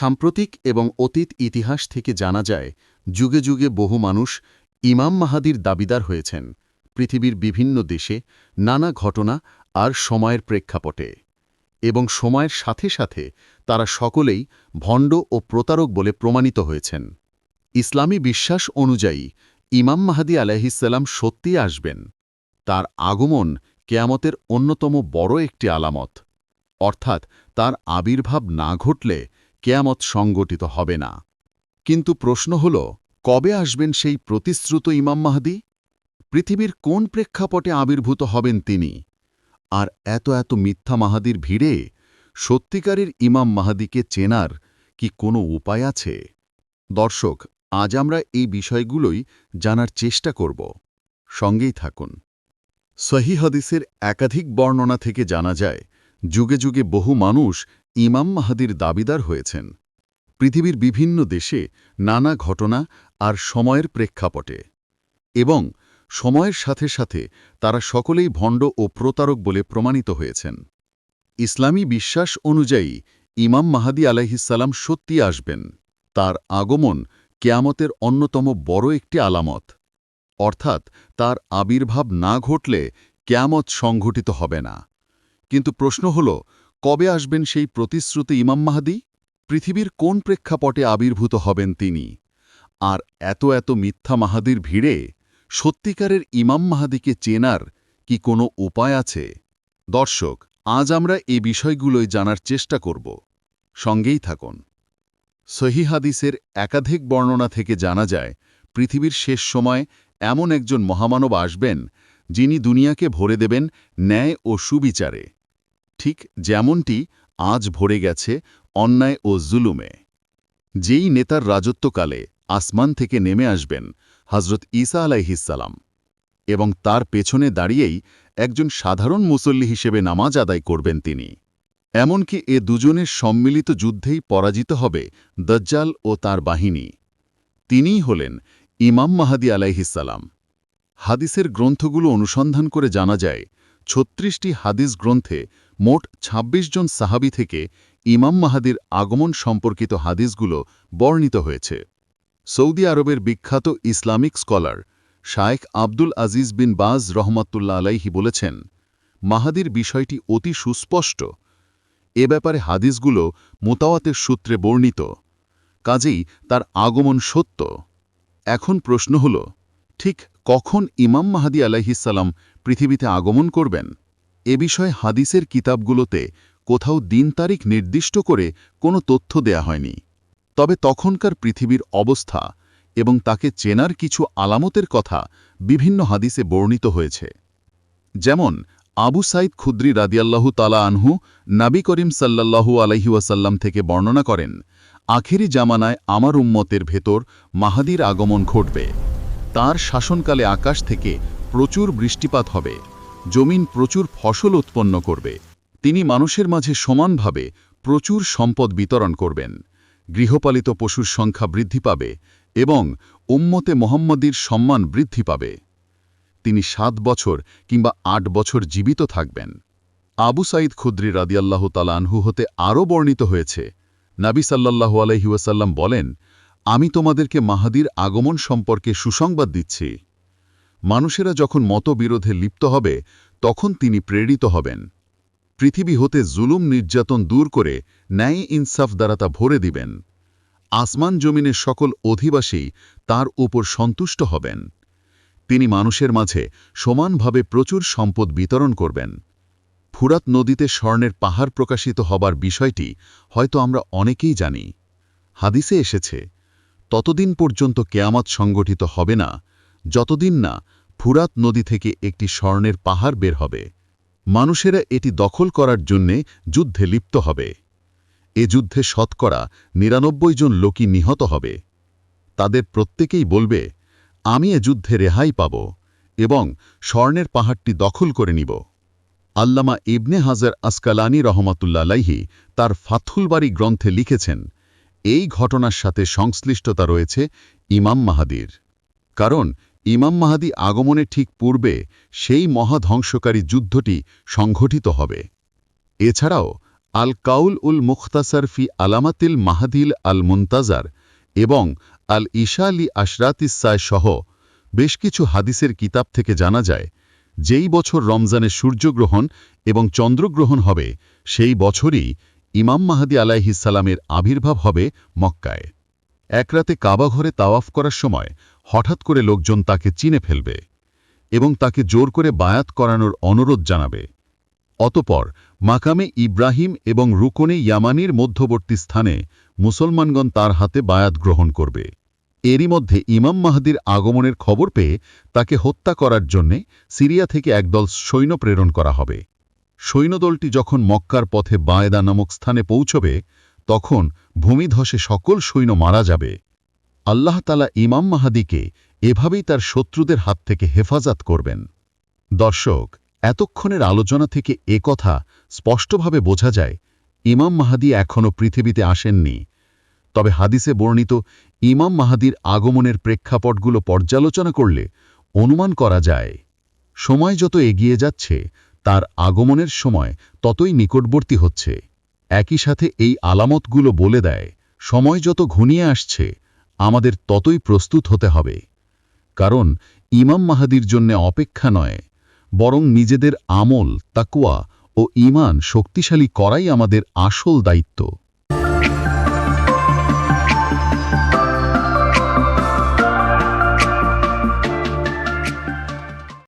সাম্প্রতিক এবং অতীত ইতিহাস থেকে জানা যায়, যুগে যুগে বহু মানুষ ইমাম মাহাদির দাবিদার হয়েছেন। পৃথিবীর বিভিন্ন দেশে নানা ঘটনা আর সময়ের প্রেক্ষাপটে। এবং সময়ের সাথে সাথে তারা সকলেই ভণ্ড ও প্রতারক বলে প্রমাণিত হয়েছেন। ইসলামী বিশ্বাস অনুযায়ী ইমাম মাহাদি আলাহিসাল্লাম সত্যি আসবেন। তার আগমন কেয়ামতের অন্যতম বড় একটি আলামত। অর্থাৎ তার আবির্ভাব না ঘটলে কেয়ামত সংগঠিত হবে না। কিন্তু প্রশ্ন হল, কবে আসবেন সেই প্রতিশ্রুত ইমাম মাহাদি? পৃথিবীর কোন প্রেক্ষাপটে আবির্ভূত হবেন তিনি? আর এত এত মিথ্যা মাহাদির ভিড়ে সত্যিকারের ইমাম মাহাদিকে চেনার কি কোনো উপায় আছে? দর্শক, আজ আমরা এই বিষয়গুলোই জানার চেষ্টা করব। সঙ্গেই থাকুন। সহি হাদিসের একাধিক বর্ণনা থেকে জানা যায়, যুগে যুগে বহু মানুষ ইমাম মাহাদির দাবিদার হয়েছেন। পৃথিবীর বিভিন্ন দেশে নানা ঘটনা আর সময়ের প্রেক্ষাপটে। এবং সময়ের সাথে সাথে তারা সকলেই ভণ্ড ও প্রতারক বলে প্রমাণিত হয়েছেন। ইসলামী বিশ্বাস অনুযায়ী ইমাম মাহাদি আলাইহিসাল্লাম সত্যি আসবেন। তার আগমন কেয়ামতের অন্যতম বড় একটি আলামত। অর্থাৎ তার আবির্ভাব না ঘটলে কেয়ামত সংঘটিত হবে না। কিন্তু প্রশ্ন হল কবে আসবেন সেই প্রতিশ্রুতি ইমাম মাহাদি? পৃথিবীর কোন প্রেক্ষাপটে আবির্ভূত হবেন তিনি? আর এত এত মিথ্যা মাহাদির ভিড়ে সত্যিকারের ইমাম মাহাদিকে চেনার কি কোনো উপায় আছে? দর্শক, আজ আমরা এ বিষয়গুলোই জানার চেষ্টা করব। সঙ্গেই থাকুন। সহি হাদিসের একাধিক বর্ণনা থেকে জানা যায়, পৃথিবীর শেষ সময় এমন একজন মহামানব আসবেন যিনি দুনিয়াকে ভরে দেবেন ন্যায় ও সুবিচারে। ঠিক যেমনটি আজ ভরে গেছে অন্যায় ও জুলুমে। যেই নেতার রাজত্বকালে আসমান থেকে নেমে আসবেন হজরত ঈসা আলাইহিসালাম এবং তার পেছনে দাঁড়িয়েই একজন সাধারণ মুসল্লি হিসেবে নামাজ আদায় করবেন তিনি। এমনকি এ দুজনের সম্মিলিত যুদ্ধেই পরাজিত হবে দজ্জাল ও তার বাহিনী। তিনিই হলেন ইমাম মাহাদি আলাইহিসাল্লাম হাদিসের গ্রন্থগুলো অনুসন্ধান করে জানা যায় ছত্রিশটি হাদিস গ্রন্থে মোট ২৬ জন সাহাবি থেকে ইমাম মাহাদির আগমন সম্পর্কিত হাদিসগুলো বর্ণিত হয়েছে। সৌদি আরবের বিখ্যাত ইসলামিক স্কলার শায়েখ আব্দুল আজিজ বিন বাজ রহমাতুল্লা আলাইহি বলেছেন, মাহাদির বিষয়টি অতি সুস্পষ্ট। এ ব্যাপারে হাদিসগুলো মোতাওয়াতের সূত্রে বর্ণিত। কাজেই তার আগমন সত্য। এখন প্রশ্ন হল, ঠিক কখন ইমাম মাহাদি আলাইহিসাল্লাম পৃথিবীতে আগমন করবেন? এ বিষয়ে হাদিসের কিতাবগুলোতে কোথাও দিন তারিখ নির্দিষ্ট করে কোনো তথ্য দেয়া হয়নি। তবে তখনকার পৃথিবীর অবস্থা এবং তাকে চেনার কিছু আলামতের কথা বিভিন্ন হাদিসে বর্ণিত হয়েছে। যেমন, আবু সাইদ খুদ্রি রাদিয়াল্লাহু তালা আনহু নাবি করিম সাল্লাল্লাহু আলহিউসাল্লাম থেকে বর্ণনা করেন, আখেরি জামানায় আমার উম্মতের ভেতর মাহাদির আগমন ঘটবে। তার শাসনকালে আকাশ থেকে প্রচুর বৃষ্টিপাত হবে। জমিন প্রচুর ফসল উৎপন্ন করবে। তিনি মানুষের মাঝে সমানভাবে প্রচুর সম্পদ বিতরণ করবেন। গৃহপালিত পশুর সংখ্যা বৃদ্ধি পাবে এবং উম্মতে মোহাম্মদীর সম্মান বৃদ্ধি পাবে। তিনি সাত বছর কিংবা আট বছর জীবিত থাকবেন। আবু সাইদ খুদ্রি রাদিয়াল্লাহ তালানহু হতে আরও বর্ণিত হয়েছে। নাবি সাল্লাহু আলহিউসাল্লাম বলেন আমি তোমাদেরকে মাহাদির আগমন সম্পর্কে সুসংবাদ দিচ্ছি। মানুষেরা যখন মতবিরোধে লিপ্ত হবে, তখন তিনি প্রেরিত হবেন। পৃথিবী হতে জুলুম নির্যাতন দূর করে ন্যায় ইনসাফ দ্বারা তা ভরে দিবেন। আসমান জমিনের সকল অধিবাসী তার উপর সন্তুষ্ট হবেন। তিনি মানুষের মাঝে সমানভাবে প্রচুর সম্পদ বিতরণ করবেন। ফুরাত নদীতে স্বর্ণের পাহাড় প্রকাশিত হবার বিষয়টি হয়তো আমরা অনেকেই জানি। হাদিসে এসেছে ততদিন পর্যন্ত কেয়ামত সংগঠিত হবে না, যতদিন না ফুরাত নদী থেকে একটি স্বর্ণের পাহাড় বের হবে। মানুষেরা এটি দখল করার জন্যে যুদ্ধে লিপ্ত হবে। এ যুদ্ধে শতকরা নিরানব্বই জন লোকই নিহত হবে। তাদের প্রত্যেকেই বলবে, আমি এ যুদ্ধে রেহাই পাব এবং স্বর্ণের পাহাড়টি দখল করে নিব। আল্লামা ইবনে হাজার আসকালানি রহমতুল্লাহি তার ফাথুলবাড়ি গ্রন্থে লিখেছেন এই ঘটনার সাথে সংশ্লিষ্টতা রয়েছে ইমাম মাহাদির। কারণ ইমাম মাহাদি আগমনের ঠিক পূর্বে সেই মহাধ্বংসকারী যুদ্ধটি সংঘটিত হবে। এছাড়াও আল কাউল উল মুখতাসার ফি আলামাতিল মাহাদিল আল মুন্তাজার এবং আল ইশালি আশরাতিসায় সহ বেশ কিছু হাদিসের কিতাব থেকে জানা যায়, যেই বছর রমজানে সূর্যগ্রহণ এবং চন্দ্রগ্রহণ হবে, সেই বছরই ইমাম মাহাদি আলাইহিসালামের আবির্ভাব হবে মক্কায়। এক রাতে কাবাঘরে তাওয়াফ করার সময় হঠাৎ করে লোকজন তাকে চিনে ফেলবে এবং তাকে জোর করে বায়াত করানোর অনুরোধ জানাবে। অতপর মাকামে ইব্রাহিম এবং রুকনে ইয়ামানির মধ্যবর্তী স্থানে মুসলমানগণ তার হাতে বায়াত গ্রহণ করবে। এরই মধ্যে ইমাম মাহাদির আগমনের খবর পেয়ে তাকে হত্যা করার জন্যে সিরিয়া থেকে একদল সৈন্য প্রেরণ করা হবে। সৈন্যদলটি যখন মক্কার পথে বায়দা নামক স্থানে পৌঁছবে, তখন ভূমিধসে সকল সৈন্য মারা যাবে। আল্লাহ তালা ইমাম মাহাদিকে এভাবেই তার শত্রুদের হাত থেকে হেফাজত করবেন। দর্শক, এতক্ষণের আলোচনা থেকে এ কথা স্পষ্টভাবে বোঝা যায়, ইমাম মাহাদি এখনও পৃথিবীতে আসেননি। তবে হাদিসে বর্ণিত ইমাম মাহাদির আগমনের প্রেক্ষাপটগুলো পর্যালোচনা করলে অনুমান করা যায়, সময় যত এগিয়ে যাচ্ছে তার আগমনের সময় ততই নিকটবর্তী হচ্ছে। একই সাথে এই আলামতগুলো বলে দেয়, সময় যত ঘনিয়ে আসছে, আমাদের ততই প্রস্তুত হতে হবে। কারণ ইমাম মাহাদির জন্য অপেক্ষা নয়, বরং নিজেদের আমল তাকুয়া ও ইমান শক্তিশালী করাই আমাদের আসল দায়িত্ব।